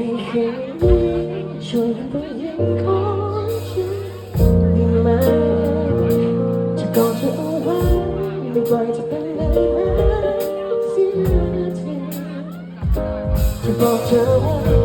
ได้เห็นช่วยผู้หญิงของฉันได้ไหจะกอดเธอเอาไว้ไม่วจะเป็นไหนแม้เสียที่